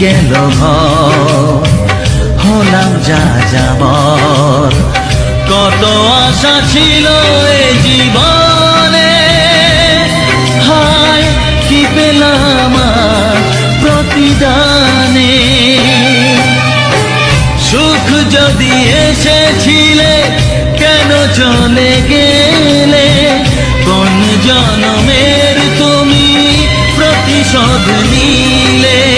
গেল হলাম যা যাবর। কত আশা ছিল এ জীবনে। হায়, কি পেলাম প্রতিদানে। সুখ যদি এসেছিলে, কেন চলে গেলে? কোন জনমের তুমি প্রতিশোধ নিলে?